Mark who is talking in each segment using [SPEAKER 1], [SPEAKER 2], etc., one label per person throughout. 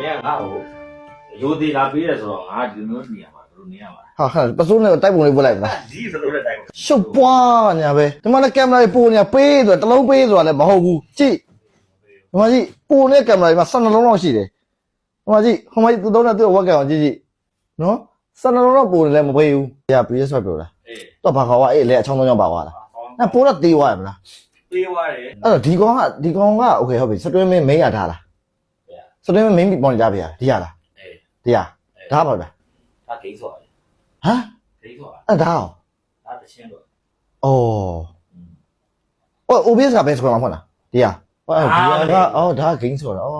[SPEAKER 1] မင်းကငါ့ကိုရိုသေးလာပေးတယ်ဆိုတော့ငါဒီလိုမျိုးနေရမှာဘယ်လိုနေရမှာ
[SPEAKER 2] ဟာဟာပစိုးနဲ့တိုက်ပုံလေးပို့လိုက်မလား
[SPEAKER 1] ဒီဆိုလို့တဲ့တိုင်ကို
[SPEAKER 2] ရှုပ်ပွားညာပဲဒီမှာလည်းကင်မရာကြီးပို့နေတာပေးဆိုတော့တစ်လုံးပေးဆိုတာလည်းမဟုတ်ဘူးကြည့်ဒီမှာကြည့်ပို့နေတဲ့ကင်မရာကြီးမှာ12လုံးလောက်ရှိတယ်ဒီမှာကြည့်ဟိုမှာကြည့်သူသုံးတဲ့သူ့ဝက်ကအောင်ကြည့်ကြည့်နော်12လုံးလောက်ပို့နေလည်းမပေးဘူးကြာ PS ဆွဲပြောလား
[SPEAKER 1] အေး
[SPEAKER 2] တော့ဘာခေါ်ကအေးလေအချောင်းသုံးချောင်းပါသွားလားအဲပို့တော့သေးသွားရမလား
[SPEAKER 1] ပေးသွားတယ်
[SPEAKER 2] အဲ့တော့ဒီကောင်ကဒီကောင်ကโอเคဟုတ်ပြီစတွင်းမင်းမင်းရထားလား စတွင်းမင်းမင်းပေါ်နေကြဗျာဒီရလား
[SPEAKER 1] အေး
[SPEAKER 2] ဒီရဒါပါဗျာ
[SPEAKER 1] ဒါဂိမ်းဆိုတာ
[SPEAKER 2] ဟမ်
[SPEAKER 1] ဂိမ်းဆိုတာ
[SPEAKER 2] အဲ့ဒါအောင်
[SPEAKER 1] ဒါတချင်းတော့
[SPEAKER 2] ဩဩ OBS ကဘယ်စကွာမှာဖွင့်လားဒီရဟောဒီရကအော်ဒါ game ဆိုတာဩ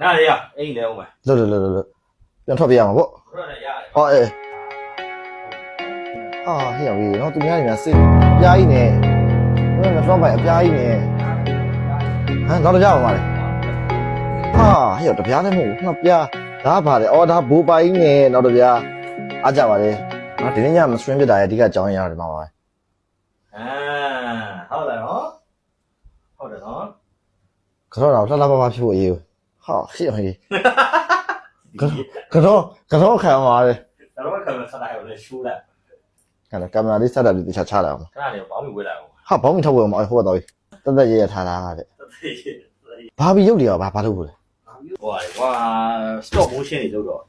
[SPEAKER 1] နားလေရအိမ်လဲအောင်မယ်
[SPEAKER 2] လွတ်လွတ်လွတ်လွတ်ပြန်ထွက်ပြရမှာပေါ့
[SPEAKER 1] ဘရောနဲ့ရတယ်
[SPEAKER 2] ဟောအေးဟာဟဲ့ဝေးနော်သူများနေများစိတ်အပြားကြီးနဲ့ဘယ်မှာတော့ပိုင်အပြားကြီးနဲ့ဟမ်တော့ကြောက်ပါလေ ဟာဟဲ့တပြားလည်းမဟုတ်ဘူးနှစ်ပြားဒါပါလေအော်ဒါဘူပိုင်နဲ့တော့တပြားအားကြပါလေငါဒီနေ့ညမ stream ပြတာရဲ့အဓိကအကြောင်းရရတယ်မှာပါပဲ
[SPEAKER 1] အာဟုတ်တယ်နော်ဟုတ်တယ်နော်
[SPEAKER 2] ကတော့တော့လှလှပပဖြစ်ဖို့အရေးဟာဟဲ့ဟေးကတော့ကတော့ခံပါလေ
[SPEAKER 1] ဒါတော့ခံစားရအောင်ရှူးလိုက်
[SPEAKER 2] ကဲကင်မရာလေးဆက်တာဒီတခြားချလာအောင်
[SPEAKER 1] ခဏနေပေါင်းပြီးဝေးလိုက်အောင်
[SPEAKER 2] ဟာဘောင်းမထောက်ဝယ်မအောင်ဟိုတော့တက်တက်ရရထားတာတဲ့ဘာဘီရုပ်တွေရောဘာဘာလုပ်ဖို့လဲ
[SPEAKER 1] ဟိုကွာ stop motion တွေလုပ်တော့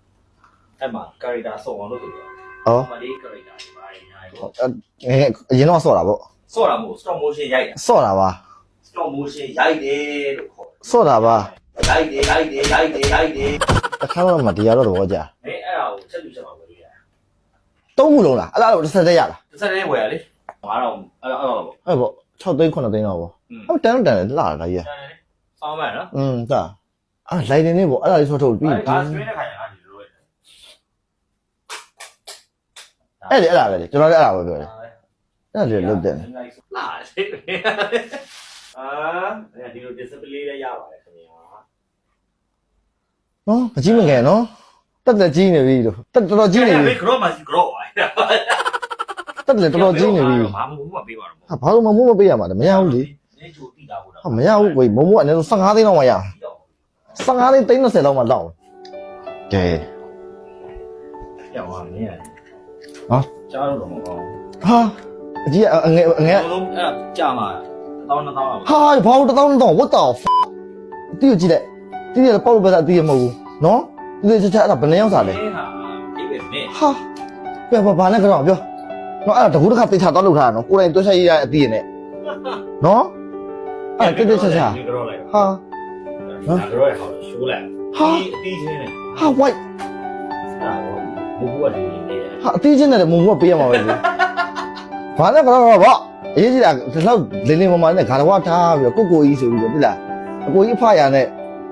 [SPEAKER 1] အဲ့မှာ character စုံအောင်လုပ်လို့တော့
[SPEAKER 2] အော်
[SPEAKER 1] မလေး character တွေပါနေနိုင်ပေါ့
[SPEAKER 2] ငယ်အရင်တော့ဆော့တာပေါ့
[SPEAKER 1] ဆော့တာမဟုတ် stop motion ရိုက်တာ
[SPEAKER 2] ဆော့တာပါ
[SPEAKER 1] stop motion ရိုက်တယ်လို့ခေါ်
[SPEAKER 2] ဆော့တာပါ
[SPEAKER 1] ရိုက်တယ်ရိုက်တယ်ရိုက်တယ်ရိုက်တယ်
[SPEAKER 2] တစ်ခါတော့မှတရားတော့တော့ကြာ
[SPEAKER 1] မင်းအဲ့ဒါကိုချက်လူချက်မှာဝယ်လို့ရတယ်
[SPEAKER 2] သုံးခုလုံးလားအဲ့ဒါတော့တစ်ဆက်တည်းရလား
[SPEAKER 1] တစ်ဆက်တည်းဝယ်ရလေငါတော့အဲ့အဲ့တော့ပေါ့
[SPEAKER 2] အဲ့ပေါ့6သိန်း9သိန်းတော့ပေါ့
[SPEAKER 1] อืม
[SPEAKER 2] အဲ့တန်းတန်းလာတာကြီး
[SPEAKER 1] ဆောင်းမယ်နော်
[SPEAKER 2] อืมဒါ အဲ့လိုက်နေနေပေါ့အဲ့ဒါလေးဆော့ထုတ်ပြီး
[SPEAKER 1] အဲ့ဒါဆွေးတဲ့ခါကျတော့ဒီလိုပဲ
[SPEAKER 2] အဲ့လေအဲ့ဒါပဲလေကျွန်တော်လည်းအဲ့ဒါပဲပြောတယ်အဲ့ဒါလေလုတ်တယ်
[SPEAKER 1] လာလေအာဒီလို display လေးရပါတယ်ခင်ဗျာ
[SPEAKER 2] နော်မကြီးမငယ်နော်တက်တက်ကြီးနေပြီလို့တက်တော်တော်ကြီးနေပြီ
[SPEAKER 1] ဂရော့မှာစီဂရော့ပါ
[SPEAKER 2] တက်တယ်တော်တော်ကြီးနေပြီ
[SPEAKER 1] ဘာမှမဟုတ်ပေးပါတော့
[SPEAKER 2] ဟာဘာလို့မမိုးမပေးရမှာလဲမရဘူးလေ
[SPEAKER 1] နေချိုတိတာဟုတ်တာ
[SPEAKER 2] ဟာမရဘူးကိုမမိုးအနည်းဆုံး15သိန်းလောက်မှရ 15သိန်းသိန်း30လောက်မှလောက်ကဲ
[SPEAKER 1] ပြောင်းပါနေရ
[SPEAKER 2] ဟာ
[SPEAKER 1] ကြားလို့တော့မကောင်း
[SPEAKER 2] ဟာအကြီးအငယ်အငယ်
[SPEAKER 1] ဘူးလုံးအဲ့ကြာမှာတောင်းတောင်းတောင်း
[SPEAKER 2] ဟာဘာလို့တောင်းတော့ what the f တီးကြည့်လိုက်တီးရပေါ့လို့ပဲတီးရမဟုတ်ဘူးနော်တီးချာချာအဲ့ဒါဘယ်နှယောက်စားလဲ
[SPEAKER 1] ဟာဒီပဲမင်း
[SPEAKER 2] ဟာပြဘာဘာနဲ့ကတော့ပြောနော်အဲ့ဒါတကူတစ်ခါတေချာတော့လုပ်ထားတာနော်ကိုယ်တိုင်တွဲဆက်ရရအတီးရနဲ့နော်အဲ့တိတိချာချာ
[SPEAKER 1] ဂရော့လိုက်
[SPEAKER 2] ဟာ
[SPEAKER 1] ဂရော့ရဟောရှိုးလိုက်ဒီအတီးချင်းနဲ့
[SPEAKER 2] ဟာ white
[SPEAKER 1] အဲ့ဒါဘူဘူကဒီနေတယ်
[SPEAKER 2] ဟာအတီးချင်းနဲ့မုံမပေးရမှာပဲလေဘာနဲ့ကတော့ဗောအရေးကြီးတာဒီလောက်လင်းလင်းမမနဲ့ဂါရဝထားပြီးတော့ကိုကိုကြီးဆိုပြီးတော့တိလားအကိုကြီးဖရနဲ့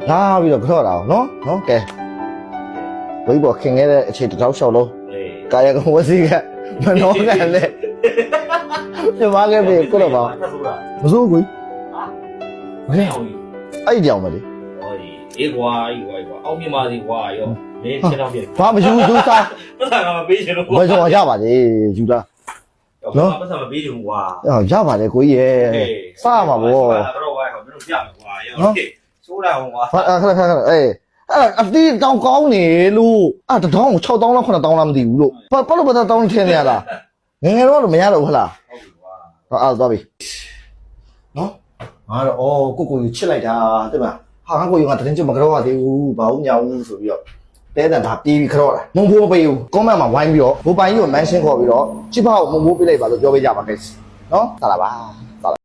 [SPEAKER 2] လာပြီးတော့ကြော့တာနော်နော်ကဲဘိဘောခင်ခဲ့တဲ့အခြေတစ်ထောက်လျှောက်လုံး
[SPEAKER 1] အေး
[SPEAKER 2] ကာယကံဝစီကမနောကလည်းပြမခဲ့ပြီကိုတော့ပါ
[SPEAKER 1] ဆိုတာ
[SPEAKER 2] မစိုးဘူး
[SPEAKER 1] မင်းအောင်
[SPEAKER 2] အဲ့ဒီကြောင်မလေး
[SPEAKER 1] ဟောဒီ အေးကွာအေးကွာကွာအောင်မြင်ပါစေကွာရောမင်းချင်းတော့ပြ
[SPEAKER 2] ဘာမယူယူစား
[SPEAKER 1] ပတ်စံကမပေးချင်လို့
[SPEAKER 2] ဘယ်ကြောင်ရပါလေယူတာ
[SPEAKER 1] နော်ပတ်စံမပေးချင်ဘူးကွာ
[SPEAKER 2] အော်ရပါလေကိုကြီးရဲ့စားမှာဗော
[SPEAKER 1] တော့ဝိုင်းဟောမင်းတို့ပြမယ်ကွာရောဆိုးလိုက်အောင်ကွာ
[SPEAKER 2] ဟာခဏခဏခဏအေးအဲ့အတီးတောင်းကောင်းနေလို့အာတထောင်6000လောက်9000လောက်မသိဘူးလို့ဘာဘာလို့ဘာတောင်းထင်းနေရလားငငယ်တော့မရတော့ဘူးဟလား
[SPEAKER 1] ဟုတ်ပြီကွာ
[SPEAKER 2] ဟောအဲ့သွားပြီနော်ငါတော့အော်ကိုကိုကြီးချစ်လိုက်တာတဲ့မ ဟာငါကိုကြီးကတရင်ချမကြောက်ရသေးဘူးဘာဘူးညာဘူးဆိုပြီးတော့တဲတန်ဒါပြေးပြီးကြောက်တာမုံဘိုးမပေးဘူးကွန်မန့်မှာဝိုင်းပြီးတော့ဘိုးပိုင်ကြီးကိုမန်ရှင်းခေါ်ပြီးတော့ချစ်ဖောက်မုံဘိုးပေးလိုက်ပါလို့ပြောပေးကြပါခဲ့နော်တာလာပါ